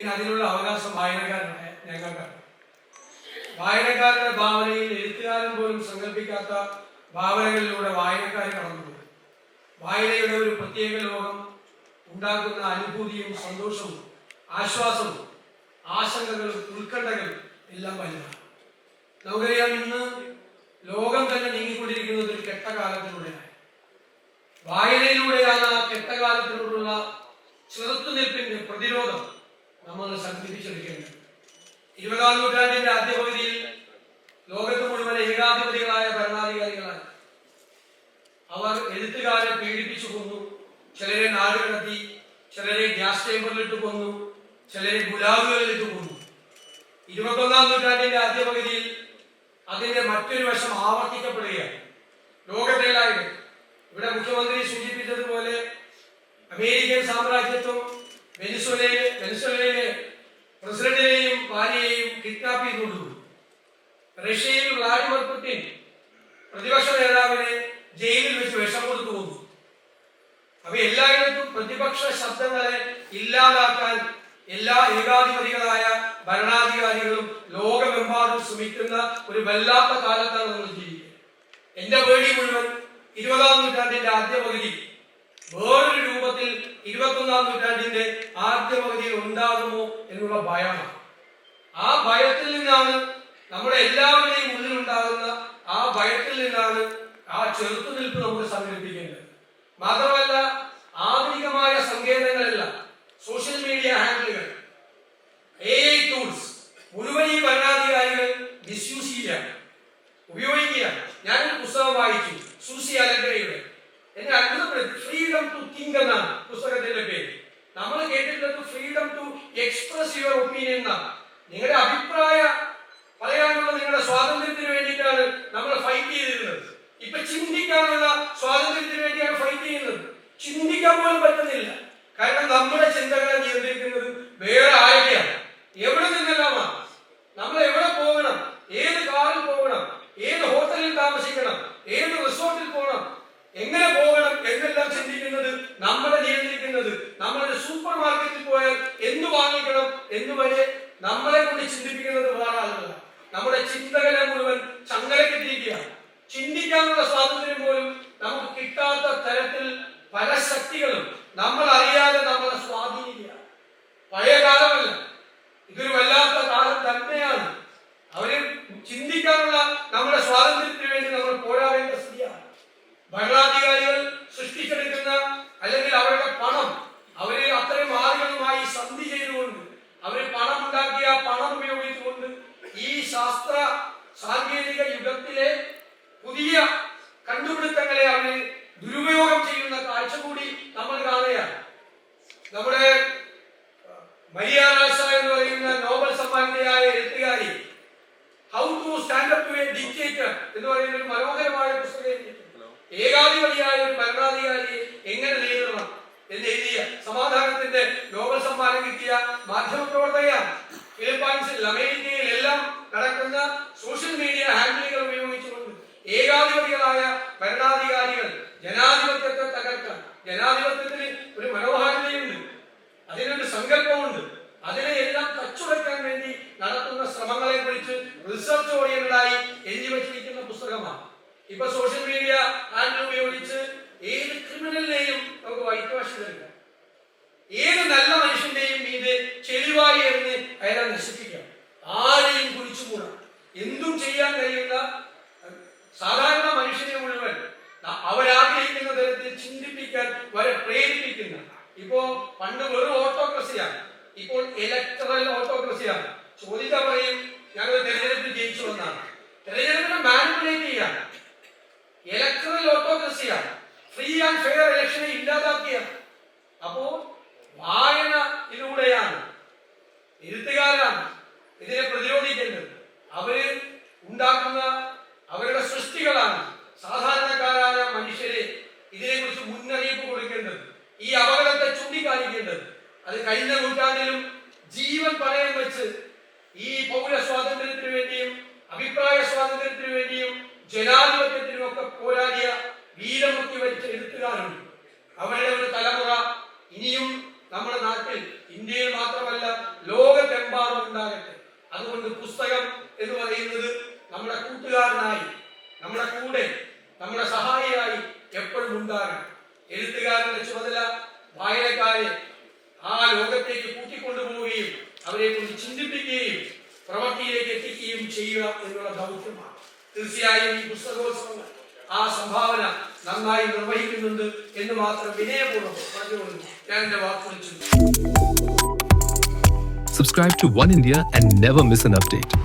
അതിനുള്ള അവകാശം വായനക്കാരനാണ് ഞങ്ങൾക്കാണ് വായനക്കാരുടെ ഭാവനയിൽ എഴുത്തുകാരൻ പോലും സങ്കല്പിക്കാത്ത ഭാവനകളിലൂടെ വായനക്കാർ കടന്നുപോയി. വായനയുടെ ഒരു പ്രത്യേക ലോകം ഉണ്ടാക്കുന്ന അനുഭൂതിയും സന്തോഷവും ആശ്വാസവും ആശങ്കകളും ഉത്കണ്ഠകളും എല്ലാം വലുതാണ്. നമുക്കറിയാം ഇന്ന് ലോകം തന്നെ നീങ്ങിക്കൊണ്ടിരിക്കുന്നത് ഒരു കെട്ടകാലത്തിലൂടെയാണ്. വായനയിലൂടെയാണ് ആ കെട്ടകാലത്തിനോടുള്ള ചെറുത്തുനിൽപ്പിന്റെ പ്രതിരോധം. നമ്മൾ സംഘടിപ്പിച്ചെടുക്കേണ്ടത്. ഇരുപതാം നൂറ്റാണ്ടിന്റെ ആദ്യ പകുതിയിൽ ലോകത്ത് മുഴുവൻ ഏകാധിപതികളായ ഭരണാധികാരികളായി അവർ എഴുത്തുകാരെ പീഡിപ്പിച്ചു കൊന്നു. ചിലരെ നാടുകടത്തി ചിലരെ ഗ്യാസ് ചേമ്പറിലിട്ട് കൊന്നു ചിലരെ ഗുലാബുകളിലിട്ട് കൊന്നു. ഇരുപത്തൊന്നാം നൂറ്റാണ്ടിന്റെ ആദ്യ പകുതിയിൽ അതിന്റെ മറ്റൊരു വശം ആവർത്തിക്കപ്പെടുകയാണ്. ലോകത്തെല്ലായിടും റഷ്യയിൽ വ്ളാഡിമർ പുടിൻ പ്രതിപക്ഷ നേതാവിനെ ജയിലിൽ വെച്ച് വിഷം കൊടുത്തു പോകുന്നു അപ്പൊ എല്ലായിടത്തും പ്രതിപക്ഷ ശബ്ദങ്ങളെ ഇല്ലാതാക്കാൻ എല്ലാ ഏകാധിപതികളായ ഭരണാധികാരികളും ലോകമെമ്പാടും ശ്രമിക്കുന്ന ഒരു വല്ലാത്ത കാലത്താണ് നമ്മൾ ജീവിക്കുന്നത്. എന്റെ പേടി മുഴുവൻ ഇരുപതാം നൂറ്റാണ്ടിന്റെ ആദ്യ പകുതി വേറൊരു രൂപത്തിൽ ഇരുപത്തൊന്നാം നൂറ്റാണ്ടിന്റെ ആദ്യ പകുതിയിൽ ഉണ്ടാകുമോ എന്നുള്ള ഭയമാണ്. ആ ഭയത്തിൽ നിന്നാണ് നമ്മുടെ എല്ലാവരുടെയും ഉള്ളിലുണ്ടാകുന്ന ആ ഭയത്തിൽ നിന്നാണ് ആ ചെറുത്തുനിൽപ്പ് നമുക്ക് സംഘടിപ്പിക്കേണ്ടത്. മാത്രമല്ല ആധുനികമായ സങ്കേതങ്ങളെല്ലാം സോഷ്യൽ മീഡിയ ഹാൻഡിലുകൾ. എ ഐ ടൂൾസ് മുഴുവൻ ഈ ഭരണാധികാരികൾ മിസ്യൂസ് ചെയ്യുകയാണ് ഉപയോഗിക്കുക ഞാൻ പുസ്തകം വായിച്ചു സൂസി അലഗ്രയുടെ എന്നെ അത്ഭുതപ്പെടുത്തി ഫ്രീഡം ടു തിങ്ക് എന്നാണ് പുസ്തകത്തിന്റെ പേര്. നമ്മൾ കേട്ടിട്ടുള്ളത് freedom to express your opinion എന്നാണ്. നിങ്ങളുടെ അഭിപ്രായ പറയാനുള്ള നിങ്ങളുടെ സ്വാതന്ത്ര്യത്തിന് വേണ്ടിയിട്ടാണ് നമ്മൾ ഫൈറ്റ് ചെയ്തിരുന്നത്. ഇപ്പൊ ചിന്തിക്കാനുള്ള സ്വാതന്ത്ര്യത്തിന് വേണ്ടിയാണ് ഫൈറ്റ് ചെയ്യുന്നത്. ചിന്തിക്കാൻ പോലും പറ്റുന്നില്ല. കാരണം നമ്മുടെ ചിന്തകളെ നിയന്ത്രിക്കുന്നത് വേറെ ആരൊക്കെയാണ് എവിടെ നിന്നെല്ലാമാണ് നമ്മൾ എവിടെ പോകണം? ഏത് കാറിൽ പോകണം? ഏത് ഹോട്ടലിൽ താമസിക്കണം? ഏത് റിസോർട്ടിൽ പോകണം? എങ്ങനെ പോകണം എന്നെല്ലാം ചിന്തിക്കുന്നത് നമ്മളെ നിയന്ത്രിക്കുന്നത് നമ്മളൊരു സൂപ്പർ മാർക്കറ്റിൽ പോയാൽ എന്ത് വാങ്ങിക്കണം എന്ന് വരെ നമ്മളെ കൊണ്ട് ചിന്തിപ്പിക്കുന്നത് വേറെ ആളുകളാണ്. നമ്മുടെ ചിന്തകളെ മുഴുവൻ ചങ്ങല കെട്ടിയിരിക്കുകയാണ്. ചിന്തിക്കാനുള്ള സ്വാതന്ത്ര്യം പോലും നമുക്ക് കിട്ടാത്ത തരത്തിൽ പല ശക്തികളും നമ്മൾ അറിയാതെ നമ്മളെ സ്വാധീനിക്കുക പഴയ കാലമല്ല. ഇതൊരു വല്ലാത്ത കാലം തന്നെയാണ്. അവർ ചിന്തിക്കാനുള്ള നമ്മുടെ സ്വാതന്ത്ര്യത്തിന് വേണ്ടി നമ്മൾ പോരാടേണ്ട സ്ഥിതിയാണ് ഭരണാധികാരികൾ സൃഷ്ടിച്ചെടുക്കുന്ന അല്ലെങ്കിൽ അവരുടെ പണം അവർ അത്തരം ആളുകളുമായി സന്ധി ചെയ്തുകൊണ്ട് അവർ പണം ഉണ്ടാക്കിയ ആ പണം ഉപയോഗിച്ചുകൊണ്ട് ഈ ശാസ്ത്ര സാങ്കേതിക യുഗത്തിലെ പുതിയ കണ്ടുപിടുത്തങ്ങളെ അവർ ദുരുപയോഗം ചെയ്യുന്ന കാഴ്ച കൂടി നമ്മൾ കാണുകയാണ് നമ്മുടെ മരിയ രാസ എന്ന് പറയുന്ന നോബൽ സമ്മാനിതയായ എഴുത്തുകാരി how to stand up to a dictator എന്ന് പറയുന്ന ഒരു മനോഹരമായ പുസ്തകം. ഏകാധിപതിയായ ഒരു ഭരണാധികാരിയെ എങ്ങനെ നേരിടണം എന്ന് എഴുതിയ സമാധാനത്തിന്റെ നോബൽ സമ്മാനം കിട്ടിയ മാധ്യമ പ്രവർത്തകയാണ് ഫിലിപ്പൈൻസിൽ അമേരിക്കയിൽ നടക്കുന്ന സോഷ്യൽ മീഡിയ ഹാൻഡിലുകൾ ഉപയോഗിച്ചുകൊണ്ട് ഏകാധിപതികളായ ഭരണാധികാരികൾ ജനാധിപത്യത്തെ തകർക്കാൻ ജനാധിപത്യത്തിന് ഒരു മനോഹാരിതയുണ്ട് അതിനൊരു സങ്കല്പമുണ്ട് അതിനെ എല്ലാം തച്ചുടക്കാൻ വേണ്ടി നടത്തുന്ന ശ്രമങ്ങളെ കുറിച്ച് റിസർച്ച് ഓറിയന്റഡായി എഴുതി വച്ചിരിക്കുന്ന പുസ്തകമാണ്. ഇപ്പൊ സോഷ്യൽ മീഡിയ എന്തും ചെയ്യാൻ കഴിയുന്ന സാധാരണ മനുഷ്യനെ മുഴുവൻ അവരാഗ്രഹിക്കുന്ന തരത്തിൽ ചിന്തിപ്പിക്കാൻ വരെ പ്രേരിപ്പിക്കുന്ന. ഇപ്പോ പണ്ട് വെറും ഓട്ടോക്രസിയാണ്. ഇപ്പോൾ ഇലക്ട്രൽ ഓട്ടോക്രസിയാണ് ചോദിച്ചാൽ പറയും ഞങ്ങൾ തെരഞ്ഞെടുപ്പ് ജയിച്ചു എന്നാണ്. തെരഞ്ഞെടുപ്പിനെ മാനിപ്പുലേറ്റ് ചെയ്യാൻ ഇലക്ട്രൽ ഓട്ടോക്രസിയാണ് ഫ്രീ ആൻഡ് ഫെയർ ഇലക്ഷനെ ഇല്ലാതാക്കിയാണ് അപ്പോ വായന ഇതിലൂടെയാണ് എഴുത്തുകാരാണ് ഇതിനെ പ്രതിരോധിക്കേണ്ടത് അവർ ഉണ്ടാക്കുന്ന അവരുടെ സൃഷ്ടികളാണ് സാധാരണക്കാരായ മനുഷ്യരെ ഇതിനെക്കുറിച്ച് മുന്നറിയിപ്പ് കൊടുക്കേണ്ടത് ഈ അപകടത്തെ ചൂണ്ടിക്കാണിക്കേണ്ടത്. അത് കഴിഞ്ഞ നൂറ്റാണ്ടിലും ജീവൻ പണയം വെച്ച് ഈ പൗര സ്വാതന്ത്ര്യത്തിന് വേണ്ടിയും അഭിപ്രായ സ്വാതന്ത്ര്യത്തിന് വേണ്ടിയും ജനാധിപത്യത്തിനും ഒക്കെ പോരാടിയ വീരമൊക്കെ വരിച്ച എഴുത്തുകാരുണ്ട്. അവരുടെ ഒരു തലമുറ ഇനിയും നമ്മുടെ നാട്ടിൽ ഇന്ത്യയിൽ മാത്രമല്ല ലോകത്തെമ്പാടും ഉണ്ടാകട്ടെ. അതുകൊണ്ട് പുസ്തകം എന്ന് പറയുന്നത് നമ്മുടെ കൂട്ടുകാരനായി നമ്മുടെ കൂടെ നമ്മുടെ സഹായിയായി എപ്പോഴും ഉണ്ടാകണം. എഴുത്തുകാരന്റെ ചുമതല വായനക്കാരെ ആ ലോകത്തേക്ക് കൂട്ടിക്കൊണ്ടുപോവുകയും അവരെ കൊണ്ട് ചിന്തിപ്പിക്കുകയും പ്രവൃത്തിയിലേക്ക് എത്തിക്കുകയും ചെയ്യുക എന്നുള്ള ദൗത്യമാണ്. തീർച്ചയായും ഈ പുസ്തകോത്സവങ്ങൾ ആ സംഭാവന നന്നായി നിർവഹിക്കുന്നുണ്ട് എന്ന് മാത്രം വിനയപൂർവം പറഞ്ഞുകൊണ്ട് ഞാൻ എന്റെ വാക്കുകൾ Subscribe to One India and never miss an update.